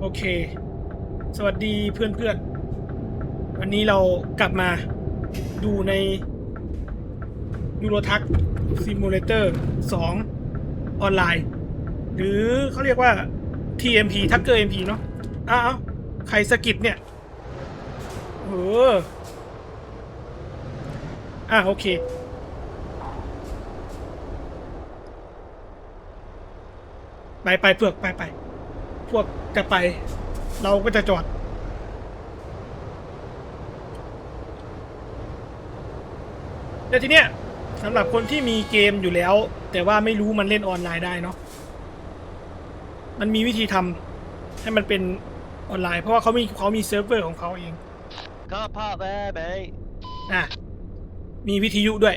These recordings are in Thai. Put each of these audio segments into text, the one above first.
โอเค สวัสดีเพื่อนๆ วันนี้เรากลับมาดูใน Euro Truck Simulator 2ออนไลน์ หรือเขาเรียกว่า TMP Tucker MP เนาะอ้าวใครสะกิดเนี่ยเอออะโอเคไปไปเผือกไปไป พวกจะไป เราก็จะจอดแต่ทีเนี้ยสำหรับคนที่มีเกมอยู่แล้ว แต่ว่าไม่รู้มันเล่นออนไลน์ได้เนาะมันมีวิธีทำให้มันเป็นออนไลน์ เพราะว่าเขามีเขามีเซิร์ฟเวอร์ของเขาเอง Car park there, mate. อะมีวิทยุด้วย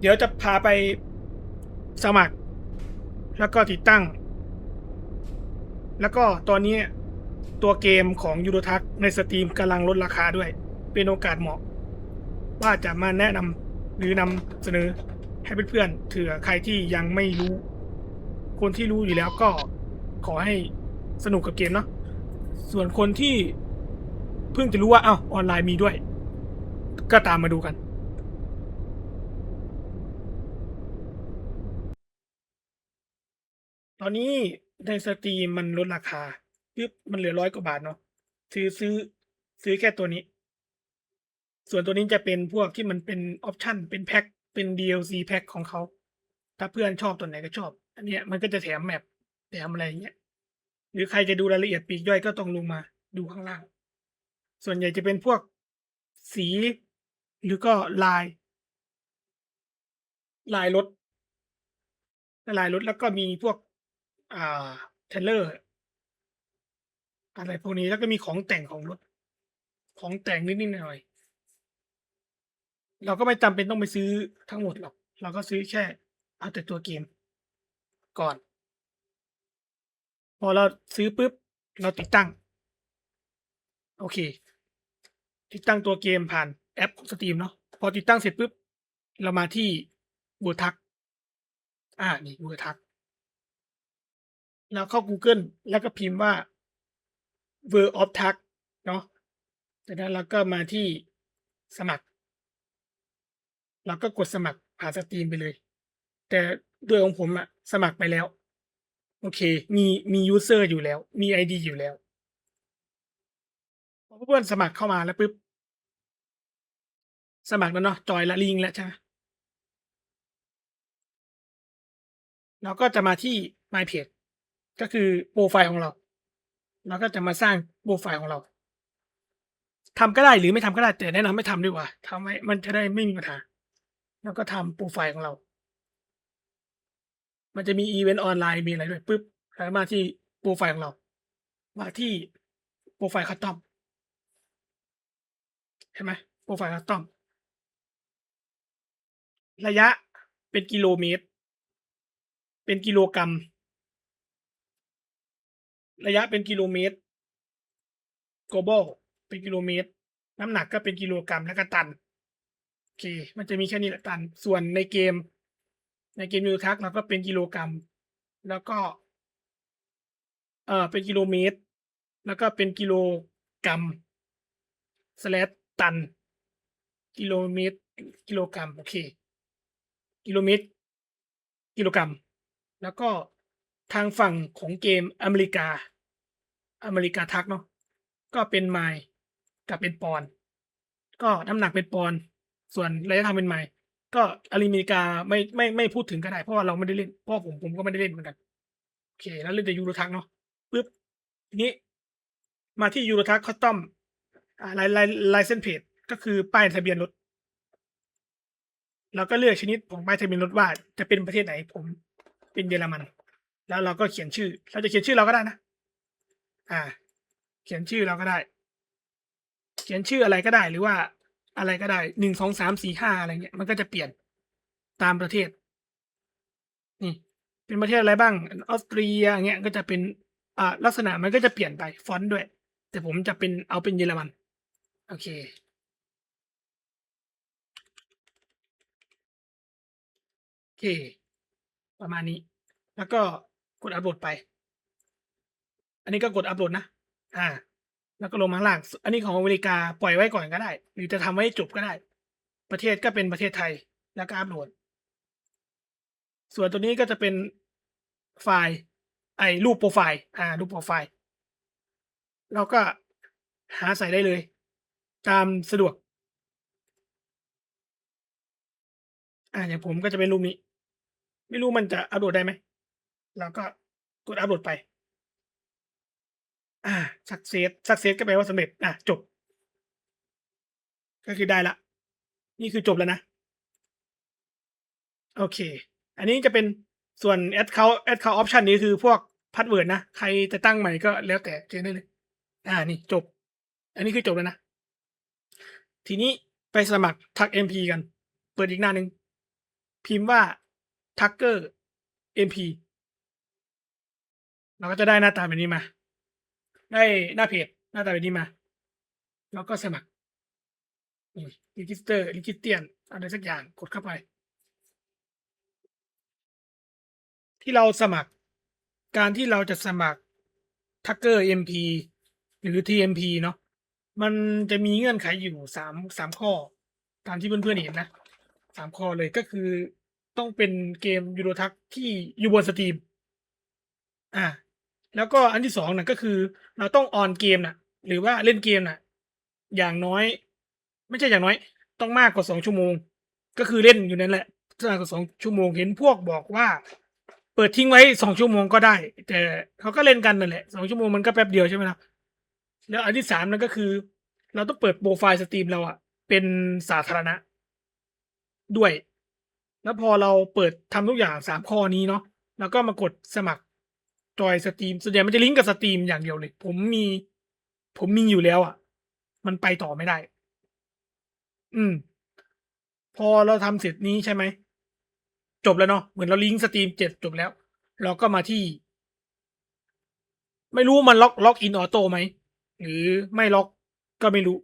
เดี๋ยวจะพาไป สมัคร แล้วก็ติดตั้ง แล้วก็ตอนนี้ตัวเกมของยูโรทักในสตรีมกำลังลดราคาด้วย เป็นโอกาสเหมาะ ว่าจะมาแนะนำหรือนำเสนอให้เพื่อนๆเถื่อใครที่ยังไม่รู้ คนที่รู้อยู่แล้วก็ขอให้สนุกกับเกมเนาะส่วนคนที่เพิ่งจะรู้ว่าอ้าวออนไลน์มีด้วย ก็ตามมาดูกัน อนนี้ในสตรีมมันลดราคาปึ๊บมันเหลือร้อยกว่าบาทเนาะซื้อซื้อซื้อแค่ตัวนี้ ส่วนตัวนี้จะเป็นพวกที่มันเป็นออปชันเป็นแพ็คเป็น DLC แพ็คของเขา ถ้าเพื่อนชอบตัวไหนก็ชอบ อันเนี้ยมันก็จะแถมแมปแถมอะไรอย่างเงี้ย หรือใครจะดูรายละเอียดปีกย่อยก็ต้องลงมาดูข้างล่าง ส่วนใหญ่จะเป็นพวกสีหรือก็ลาย ลายรถลายรถแล้วก็มีพวก อ่าเทเลอร์ อะไรพวกนี้แล้วก็มีของแต่งของรถ ของแต่งนิดๆหน่อยๆเราก็ไม่จำเป็นต้องไปซื้อทั้งหมดหรอก เราก็ซื้อแค่ เอาแต่ตัวเกม ก่อน พอเราซื้อปุ๊บ เราติดตั้ง โอเค ติดตั้งตัวเกมผ่านแอปของสตรีมเนาะพอติดตั้งเสร็จปุ๊บ เรามาที่บูทัก อ่า นี่บูทัก แล้วเข้า Google แล้วก็พิมพ์ว่า w o r d of Tag เนาะจากนั้นเราก็มาที่สมัคร เราก็กดสมัครผ่านสตรีมไปเลย แต่ด้วยของผมอะสมัครไปแล้ว โอเค มีมียูเซอร์อยู่แล้ว มีไอดีอยู่แล้วพอเพื่อนสมัครเข้ามาแล้วปุ๊บ สมัครแล้วเนาะจอยละลิงแล้วใช่ไหมเราก็จะมาที่ My Page ก็คือโปรไฟล์ของเราเราก็จะมาสร้างโปรไฟล์ของเราทำก็ได้หรือไม่ทำก็ได้แต่แนะนำไม่ทำดีกว่าทำไว้มันจะได้ไม่มีปัญหา แล้วก็ทำโปรไฟล์ของเรา มันจะมีอีเวนต์ออนไลน์มีอะไรด้วยปุ๊บแล้วมาที่โปรไฟล์ของเรา มาที่โปรไฟล์คัสตอมเห็นไหมโปรไฟล์คัสตอมระยะเป็นกิโลเมตร เป็นกิโลกรัม ระยะเป็นกิโลเมตร global เป็นกิโลเมตร น้ำหนักก็เป็นกิโลกรัมแล้วก็ตันโอเค มันจะมีแค่นี้แหละตัน ส่วนในเกม ในเกมยูทักเราก็เป็นกิโลกรัม แล้วก็ เอ่อเป็นกิโลเมตร แล้วก็เป็นกิโลกรัมสแลตัน กิโลเมตร กิโลกรัมโอเค กิโลเมตร กิโลกรัม แล้วก็ทางฝั่งของเกมอเมริกา อเมริกาทักเนาะก็เป็นไมล์กับเป็นปอนก็น้ำหนักเป็นปอนส่วนระยะทางเป็นไมล์ก็อเมริกาไม่ไม่ไม่พูดถึงก็ได้เพราะว่าเราไม่ได้เล่นพราะผมผมก็ไม่ได้เล่นเหมือนกันโอเค แล้วเล่นแต่ยูโรทักเนาะปึ๊บทีนี้ มาที่ยูโรทักคอตตอมอ่าไลไลไลเซนเพจก็คือป้ายทะเบียนรถเราก็เลือกชนิดของป้ายทะเบียนรถว่าจะเป็นประเทศไหนผมเป็นเยอรมัน แล้วเราก็เขียนชื่อ เราจะเขียนชื่อเราก็ได้นะ อ่า เขียนชื่อเราก็ได้ เขียนชื่ออะไรก็ได้หรือว่าอะไรก็ได้หนึ่งสองสามสี่ห้าอะไรเงี้ยมันก็จะเปลี่ยนตามประเทศ นี่ เป็นประเทศอะไรบ้างออสเตรียเงี้ยก็จะเป็นอ่าลักษณะมันก็จะเปลี่ยนไปฟอนต์ด้วย แต่ผมจะเป็นเอาเป็นเยอรมัน โอเคโอเค ประมาณนี้ แล้วก็กดอัปโหลดไป อันนี้ก็กดอัปโหลดนะ อ่า แล้วก็ลงมาล่าง อันนี้ของอเมริกาปล่อยไว้ก่อนก็ได้ หรือจะทำไว้ให้จบก็ได้ ประเทศก็เป็นประเทศไทย แล้วก็อัปโหลด ส่วนตัวนี้ก็จะเป็นไฟล์ ไอ้รูปโปรไฟล์ อ่า รูปโปรไฟล์ เราก็หาใส่ได้เลย ตามสะดวก อ่า อย่างผมก็จะเป็นรูปนี้ ไม่รู้มันจะอัปโหลดได้ไหม เราก็กดอัปโหลดไป อ่าสักเซสสักเซสก็แปลว่าสำเร็จ อะ จบ ก็คือได้ละ นี่คือจบแล้วนะ โอเค อันนี้จะเป็นส่วน add count add count option นี้คือพวกพาสเวิร์ดนะ ใครจะตั้งใหม่ก็แล้วแต่เจอได้เลย อ่า นี่จบ อันนี้คือจบแล้วนะ ทีนี้ไปสมัครทัก MP กัน เปิดอีกหน้าหนึ่ง พิมพ์ว่า Tucker MP เราก็จะได้หน้าตาแบบนี้มา ได้หน้าเพจหน้าตาแบบนี้มา แล้วก็สมัครนี่รีจิสเตอร์รีจิสเตียนอะไรสักอย่างกดเข้าไป ที่เราสมัคร การที่เราจะสมัคร Tucker MP หรือ TMP เนาะมันจะมีเงื่อนไขอยู่สามสามข้อ ตามที่เพื่อนๆเห็นนะสามข้อเลยก็คือต้องเป็นเกมยูโรทักที่อยู่บนสตรีม อ่า แล้วก็อันที่สองน่ะก็คือ เราต้องออนเกมน่ะหรือว่าเล่นเกมน่ะอย่างน้อย ไม่ใช่อย่างน้อย ต้องมากกว่าสองชั่วโมง ก็คือเล่นอยู่นั่นแหละมากกว่าสองชั่วโมงเห็นพวกบอกว่า เปิดทิ้งไว้สองชั่วโมงก็ได้ แต่เขาก็เล่นกันนั่นแหละสองชั่วโมงมันก็แป๊บเดียวใช่ไหมล่ะแล้วอันที่สามนั่นก็คือ เราต้องเปิดโปรไฟล์สตรีมเราอะเป็นสาธารณะ ด้วย แล้วพอเราเปิดทำทุกอย่างสามข้อนี้เนาะแล้วก็มากดสมัคร จอยสตรีมส่วนใหญ่มันจะลิงก์กับสตรีมอย่างเดียวเลย ผมมี ผมมีอยู่แล้วอะ่ะ มันไปต่อไม่ได้ อืม พอเราทำเสร็จนี้ใช่ไหม จบแล้วเนาะเหมือนเราลิงก์สตรีมเจ็ดจบแล้ว เราก็มาที่ ไม่รู้มันล็อกล็อกอินออโต้ไหม หรือไม่ล็อกก็ไม่รู้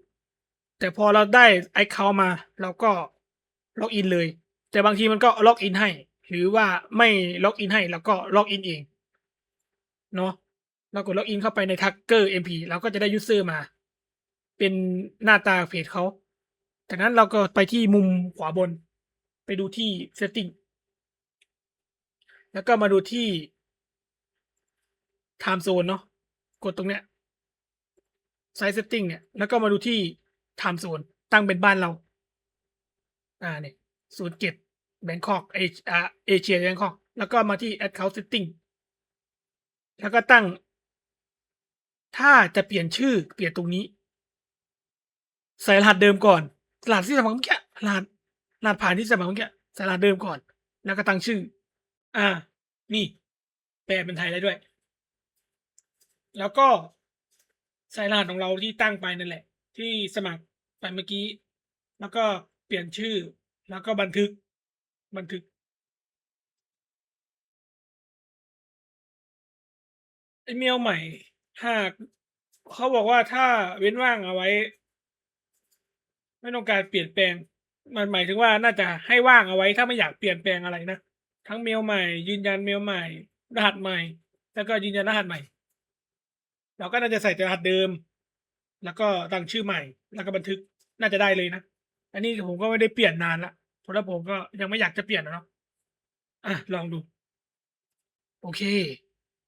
แต่พอเราได้ไอเคามา เราก็ล็อกอินเลย แต่บางทีมันก็ล็อกอินให้ หรือว่าไม่ล็อกอินให้เราก็ล็อกอินเอง เนาะเรากดล็อกอินเข้าไปใน Tucker MP เราก็จะได้ยูเซอร์มา เป็นหน้าตาเพจเขาจากนั้นเราก็ไปที่มุมขวาบน ไปดูที่ setting แล้วก็มาดูที่ time zone เนาะกดตรงเนี้ย size setting เนี่ย แล้วก็มาดูที่ time zone ตั้งเป็นบ้านเรา อ่าเนี่ยศูนย์เจ็ดแบงคอกเออเอเชียแบงคอกแล้วก็มาที่ account setting แล้วก็ตั้ง ถ้าจะเปลี่ยนชื่อเปลี่ยนตรงนี้ ใส่รหัสเดิมก่อนรหัสที่สมัครเมื่อกี้รหัสรหัสผ่านที่สมัครเมื่อกี้ใส่รหัสเดิมก่อน แล้วก็ตั้งชื่อ อ่า นี่ แปลเป็นไทยได้ด้วย แล้วก็ใส่รหัสของเราที่ตั้งไปนั่นแหละ ที่สมัครไปเมื่อกี้ แล้วก็เปลี่ยนชื่อ แล้วก็บันทึก บันทึก อีเมลใหม่ หากเขาบอกว่าถ้าเว้นว่างเอาไว้ ไม่ต้องการเปลี่ยนแปลง มันหมายถึงว่าน่าจะให้ว่างเอาไว้ ถ้าไม่อยากเปลี่ยนแปลงอะไรนะ ทั้งเมลใหม่ ยืนยันเมลใหม่ รหัสใหม่ แล้วก็ยืนยันรหัสใหม่ เราก็น่าจะใส่แต่รหัสเดิม แล้วก็ตั้งชื่อใหม่ แล้วก็บันทึก น่าจะได้เลยนะ อันนี้ผมก็ไม่ได้เปลี่ยนนานละเพราะผมก็ยังไม่อยากจะเปลี่ยนนะเนาะ อะลองดู โอเค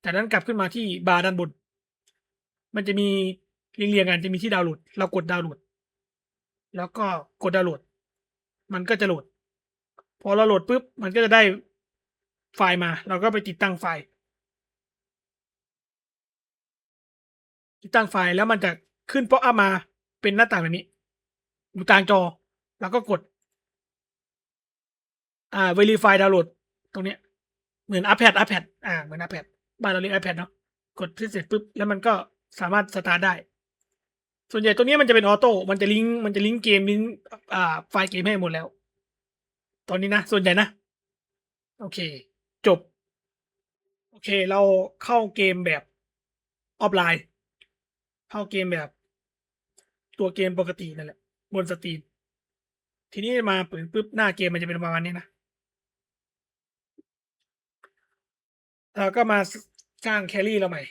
จากนั้นกลับขึ้นมาที่บาร์ด้านบน มันจะมีเรียงเรียงกันจะมีที่ดาวน์โหลด เรากดดาวน์โหลด แล้วก็กดดาวน์โหลด มันก็จะโหลด พอเราโหลดปุ๊บ มันก็จะได้ไฟล์มา เราก็ไปติดตั้งไฟล์ ติดตั้งไฟล์แล้วมันจะขึ้นป๊อปอัพมาเป็นหน้าต่างแบบนี้ อยู่กลางจอ แล้วก็กด อ่า verify download ตรงเนี้ย เหมือน iPad iPad อ่า เหมือน iPad บ้านเราเรียก iPad เนาะกดเสร็จปุ๊บแล้วมันก็สามารถสตาร์ทได้ ส่วนใหญ่ตัวนี้มันจะเป็นออโต้มันจะลิงก์มันจะลิงก์เกมลิงก์อ่าไฟล์เกมให้หมดแล้ว ตอนนี้นะ ส่วนใหญ่นะ โอเค จบ โอเค เราเข้าเกมแบบออฟไลน์ เข้าเกมแบบ ตัวเกมปกตินั่นแหละ บนสตรีมทีนี้มาเปิดปุ๊บหน้าเกมมันจะเป็นประมาณนี้นะเราก็มา สร้างแครี่เราใหม่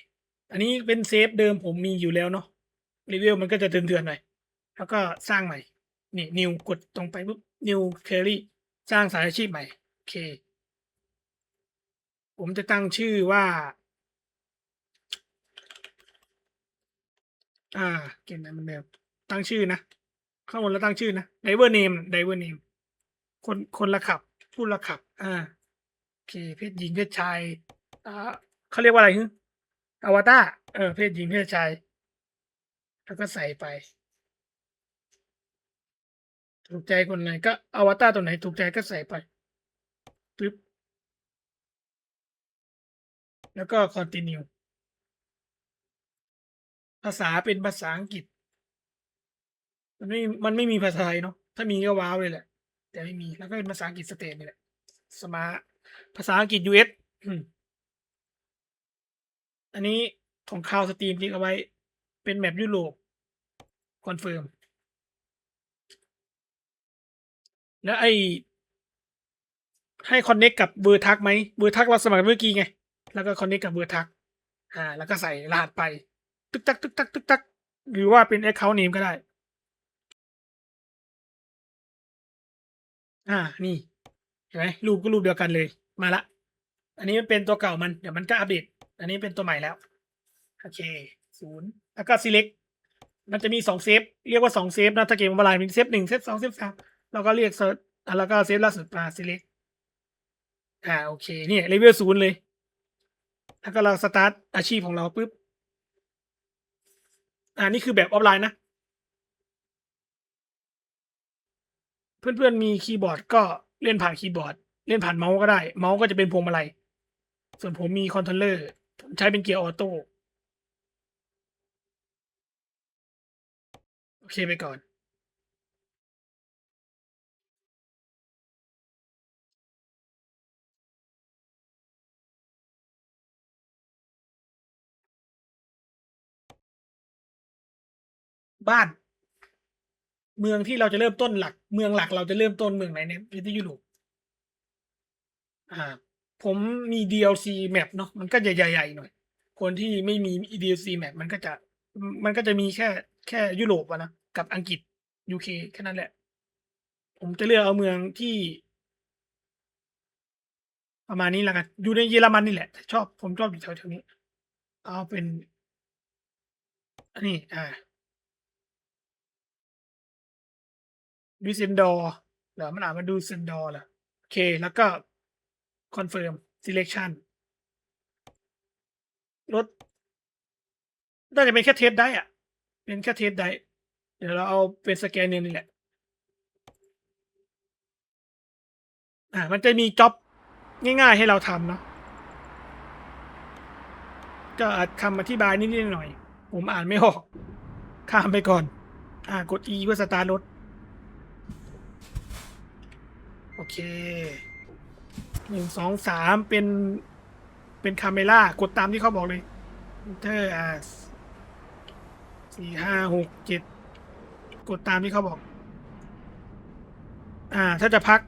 อันนี้เป็นเซฟเดิมผมมีอยู่แล้วเนาะรีวิวมันก็จะเถื่อนๆหน่อย แล้วก็สร้างใหม่ นี่นิวกดตรงไปปุ๊บนิวแครี่สร้างสายอาชีพใหม่โอเค ผมจะตั้งชื่อว่า อ่า เก่งนมันเดิมตั้งชื่อนะข้างบนแล้วตั้งชื่อนะ diver name diver name คนคนละขับ ผู้ละขับ อ่าโอเคเพศหญิงเพศชายอ่า เขาเรียกว่าอะไรฮึอวตารเออเพศหญิงเพศชาย แล้วก็ใส่ไป ถูกใจคนไหนก็อวตารตัวไหนถูกใจก็ใส่ไปปึ๊บแล้วก็ continue ภาษาเป็นภาษาอังกฤษ มันไม่ มันไม่มีภาษาไทยเนาะ ถ้ามีก็ว้าวเลยแหละ แต่ไม่มี แล้วก็เป็นภาษาอังกฤษสเตทนี่แหละ สมา ภาษาอังกฤษ US อันนี้ของคาวสตรีมคลิกเอาไว้ เป็นแมปยุโรปคอนเฟิร์ม แล้วไอให้คอนเน็กกับเบอร์ทักไหมเบอร์ทักเราสมัครเมื่อกี้ไง แล้วก็คอนเน็กกับเบอร์ทัก อ่า แล้วก็ใส่รหัสไป ตึกตักตึกตักตึกตัก หรือว่าเป็น Account Name ก็ได้ อ่า นี่ เห็นไหมรูปก็รูปเดียวกันเลย มาละ อันนี้มันเป็นตัวเก่ามัน เดี๋ยวมันก็อัปเดต อันนี้เป็นตัวใหม่แล้ว โอเคศูนย์แล้วก็ select มันจะมีสองเซฟเรียกว่าสองเซฟนะถ้าเกมออนไลน์มีเซฟหนึ่งเซฟสองเซฟสามเราก็เรียกเซิร์ชแล้วก็เซฟล่าสุดมา select อ่าโอเคเนี่ยเลเวลศูนย์เลย แล้วก็เราสตาร์ทอาชีพของเราปุ๊บอ่านี่คือแบบออฟไลน์นะ เพื่อนๆมีคีย์บอร์ดก็เล่นผ่านคีย์บอร์ด เล่นผ่านเมาส์ก็ได้ เมาส์ก็จะเป็นพวงมาลัยส่วนผมมีคอนโทรลเลอร์ ผมใช้เป็นเกียร์ออโต้โอเคไปก่อน บ้าน เมืองที่เราจะเริ่มต้นหลัก เมืองหลักเราจะเริ่มต้นเมืองไหนเนี่ยประเทยุโรปอ่า ผมมี DLC map เนาะมันก็จะใหญ่ๆหน่อย คนที่ไม่มี DLC map มันก็จะมันก็จะมีแค่แค่ยุโรปอะนะ กับอังกฤษ UK แค่นั้นแหละ ผมจะเลือกเอาเมืองที่ ประมาณนี้แล้วกัน อยู่ในเยอรมันนี่แหละ ชอบผมชอบอยู่แถวๆนี้ เอาเป็นอันนี้อ่าดูเซนดอร์เหรอมันอ่านมาดูเซนดอร์เหรอโอเคแล้วก็ คอนเฟิร์ม selection รถน่าจะเป็นแค่เทสได้อะเป็นแค่เทสได้ เดี๋ยวเราเอาเป็นสแกนเนียนี่แหละ อ่า มันจะมีจ็อบง่ายๆให้เราทำเนาะก็อาจคำอธิบายนิดๆหน่อย ผมอ่านไม่ออก ข้ามไปก่อน อ่ากด E เพื่อสตาร์ทรถ โอเค หนึ่งสองสามเป็นเป็นคาเมล่ากดตามที่เขาบอกเลยเทอร์อ่าสี่ห้าหกเจ็ดกดตามที่เขาบอก อ่า ถ้าจะพัก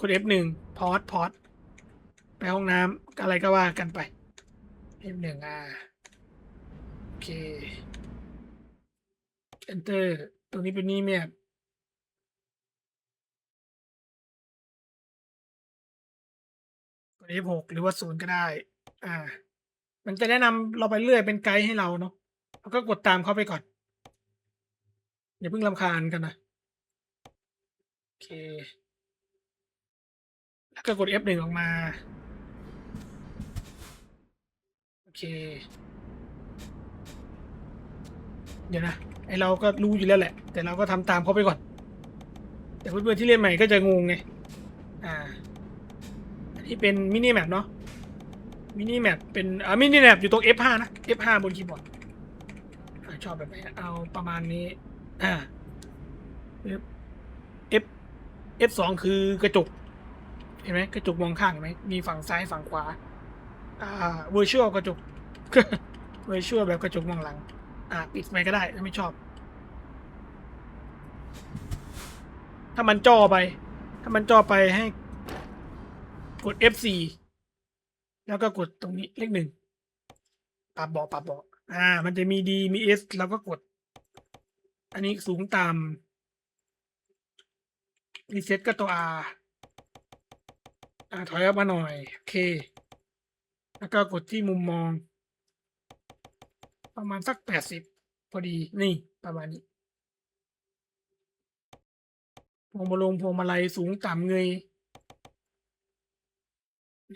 กด F หนึ่งพอดพอดไปห้องน้ำอะไรก็ว่ากันไป F หนึ่งอ่าโอเค enter ตรงนี้เป็นนี่เนี่ ยกด F6 หรือว่าศูนย์ก็ได้ อ่า มันจะแนะนำเราไปเรื่อยเป็นไกด์ให้เราเนาะแล้วก็กดตามเข้าไปก่อน อย่าเพิ่งรำคาญกันนะโอเค แล้วก็กด F1 ออกมา โอเค เดี๋ยวนะไอเราก็รู้อยู่แล้วแหละ แต่เราก็ทำตามเขาไปก่อน แต่เพื่อนๆที่เล่นใหม่ก็จะงงไง อ่า อันนี้เป็นมินิแมปเนาะมินิแมปเป็นอ่ามินิแมปอยู่ตรง F5 นะ F5 บนคีย์บอร์ดชอบแบบไหนเอาประมาณนี้ อ่า F F F2 คือกระจก เห็นไหมกระจกมองข้างเห็นไหมมีฝั่งซ้ายฝั่งขวา อ่า virtual กระจก virtual แบบกระจกมองหลัง อ่าปิดไปก็ได้ถ้าไม่ชอบ ถ้ามันจ่อไป ถ้ามันจ่อไปให้ กด F4 แล้วก็กดตรงนี้เลขหนึ่งปรับเบาะปรับเบาะอ่า มันจะมีดีมีเอสเราก็กด อันนี้สูงต่ำรีเซ็ตก็ตัว R อ่าถอยออกมาหน่อย โอเค แล้วก็กดที่มุมมอง ประมาณสักแปดสิบพอดีนี่ประมาณนี้พวงมาลงพวงมาลัยสูงต่ำเงย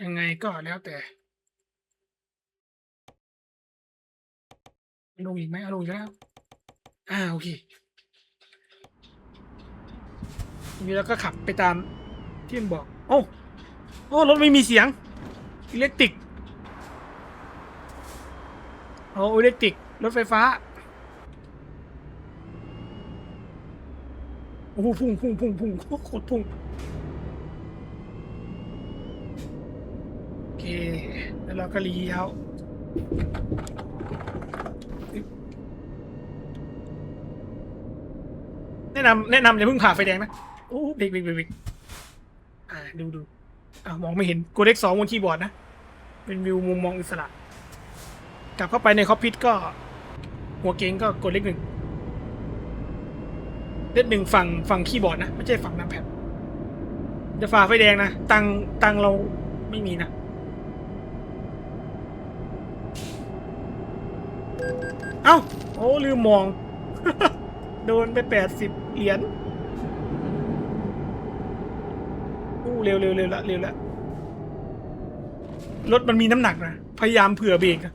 ยังไงก็แล้วแต่ลงอีกไหมเอาลงอีกแล้ว อ่า โอเคทีนี้เราก็ขับไปตามที่มันบอก โอ้โอ้รถไม่มีเสียง อิเล็กตริกโอ้อิเล็กตริก รถไฟฟ้า โอ้โหพุ่งพุ่งพุ่งพุ่งโคตรพุ่ง โอเค แล้วเราก็เลี้ยวแนะนำแนะนำอย่าเพิ่งผ่าไฟแดงนะโอ้เบรกเบรกเบรกเบรกอ่าดูดูอ่ามองไม่เห็นกูเล็กสองบนคีย์บอร์ดนะ เป็นวิวมุมมองอิสระ กลับเข้าไปในคอปพิทก็ หัวเกงก็กดเลขหนึ่งเลขหนึ่งฝั่งฝั่งคีย์บอร์ดนะ ไม่ใช่ฝั่งน้ำแพดจะฝ่าไฟแดงนะ ตังตังเราไม่มีนะ เอ้า โอ้ลืมมอง โดนไปแปดสิบเหรียญอู้เร็วเร็วเร็วละเร็วละรถมันมีน้ำหนักนะ พยายามเผื่อเบรกอะ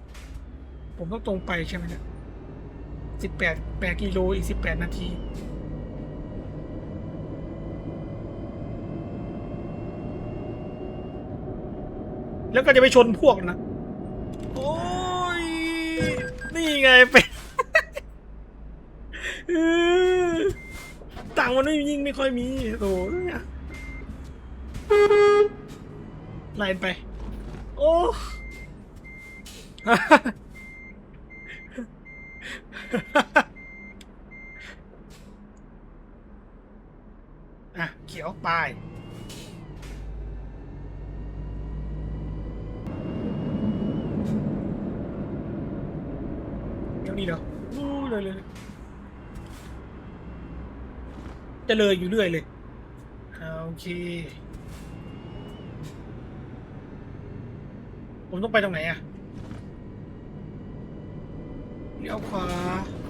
ผมต้องตรงไปใช่ไหมเนี่ยสิบแปดแปดกิโลอีกสิบแปดนาทีแล้วก็จะไปชนพวกนะ นี่ไงเป็นเออตังมันไม่ยิ่งไม่ค่อยมีโอ้ยไล่ไป โอ้อะเขียวไป เดี๋ยวนี้เหรออู้เลยเลยเลย จะเลยอยู่เรื่อยเลยโอเค ผมต้องไปตรงไหนอะเลี้ยวขวา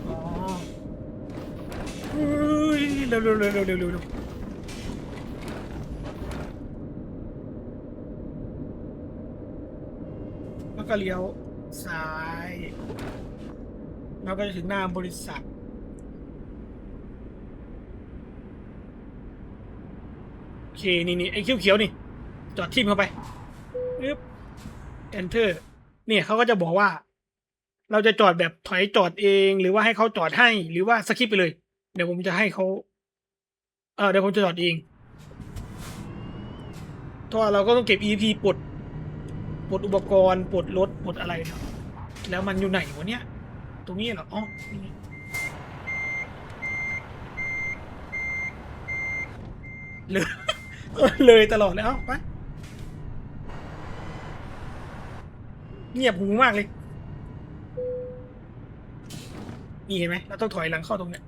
อ๋ออุ้ยเร็วเร็วเร็วเร็วเร็วเร็วเร็วแล้วก็เลี้ยวซ้ายเราก็จะถึงหน้าบริษัท โอ เคนี่นี่ไอ้เขียวๆนี่ จอดทิมเข้าไปปึ๊บ enter เนี่ยเขาก็จะบอกว่า เราจะจอดแบบถอยจอดเองหรือว่าให้เขาจอดให้หรือว่าสคิปไปเลย เดี๋ยวผมจะให้เขาเออเดี๋ยวผมจะจอดเองเพราะว่าเราก็ต้องเก็บ EP ปลดปลดอุปกรณ์ปลดรถปลดอะไรแล้วมันอยู่ไหนวะเนี่ยตรงนี้เหรออ๋อนี่เลย เลยตลอดเลยเอ้าไปเงียบหูมากเลย นี่เห็นไหมเราต้องถอยหลังเข้าตรงเนี้ย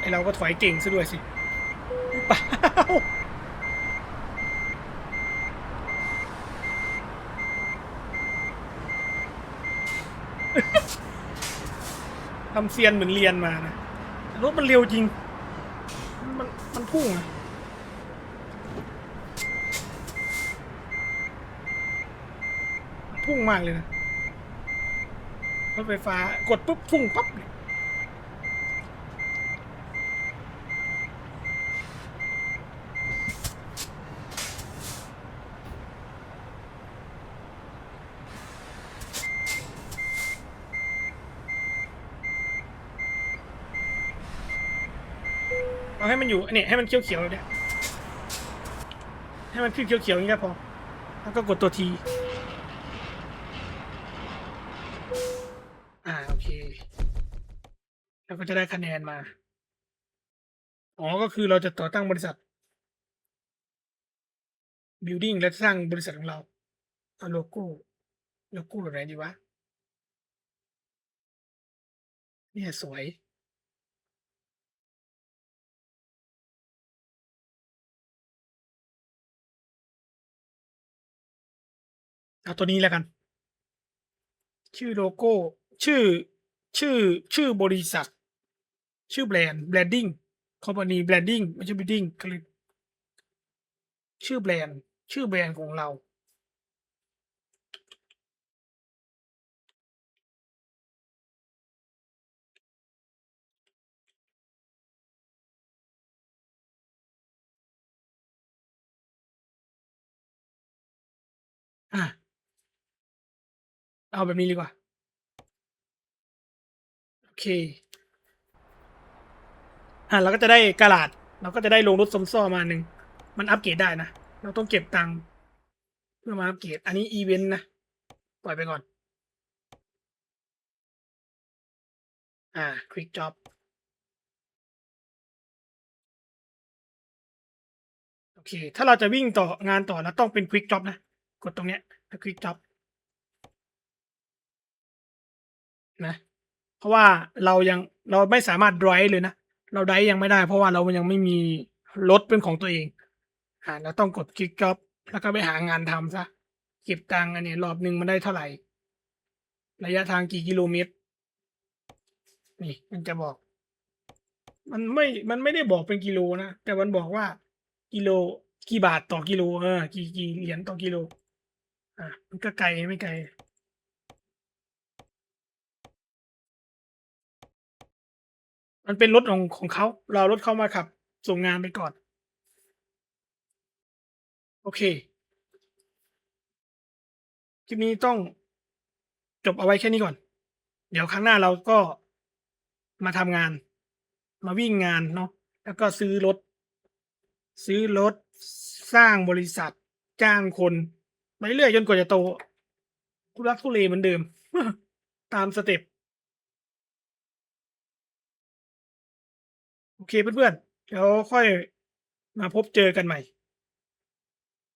ไอเราก็ถอยเก่งซะด้วยสิเปล่า ทำเซียนเหมือนเรียนมานะรถมันเร็วจริง มันมันพุ่งอะพุ่งมากเลยนะรถไฟฟ้ากดปุ๊บพุ่งปั๊บเลย เอาให้มันอยู่เนี่ยให้มันเขียวๆเนี่ยให้มันขึ้นเขียวๆอย่างนี้ก็พอแล้วก็กดตัวทีอ่าโอเคแล้วก็จะได้คะแนนมาอ๋อก็คือเราจะต่อตั้งบริษัท building และสร้างบริษัทของเราเอาโลโก้โลโก้แบบไหนดีวะเนี่ยสวย เอาตัวนี้แล้วกัน ชื่อโลโก้ ชื่อ ชื่อ ชื่อบริษัท ชื่อแบรนด์แบรนดิ้งคอมพานีแบรนดิ้งไม่ใช่บิดดิ้งก็เลยชื่อแบรนด์ ชื่อแบรนด์ของเรา อะ เอาแบบนี้ดีกว่า โอเค อะเราก็จะได้กระดาษเราก็จะได้ลงรถสมซ่อมาหนึ่ง มันอัปเกรดได้นะ เราต้องเก็บตังค์เพื่อมาอัปเกรด อันนี้อีเวนต์นะ ปล่อยไปก่อน อ่าควิกจ็อบโอเค ถ้าเราจะวิ่งต่องานต่อแล้วต้องเป็นควิกจ็อบนะ กดตรงเนี้ยควิกจ็อบ นะ เพราะว่าเรายังเราไม่สามารถ drive เลยนะ เราได้ยังไม่ได้ เพราะว่าเรายังไม่มีรถเป็นของตัวเองอ่าเราต้องกดคลิกจ็อบแล้วก็ไปหางานทำซะเก็บตังค์อันนี้รอบหนึ่งมันได้เท่าไหร่ ระยะทางกี่กิโลเมตร นี่มันจะบอก มันไม่มันไม่ได้บอกเป็นกิโลนะ แต่มันบอกว่า กิโลกี่บาทต่อกิโลเออกี่กี่เหรียญต่อกิโล อะมันก็ไกลไม่ไกล มันเป็นรถของของเขาเรารถเข้ามาขับ ส่งงานไปก่อน โอเคคลิปนี้ต้องจบเอาไว้แค่นี้ก่อน เดี๋ยวครั้งหน้าเราก็มาทำงาน มาวิ่งงานเนาะแล้วก็ซื้อรถ ซื้อรถสร้างบริษัท จ้างคนไปเรื่อยจนกว่าจะโตทุรักทุเลเหมือนเดิม ตามสเต็ป เคเพื่อนๆเดี๋ยวค่อยมาพบเจอกันใหม่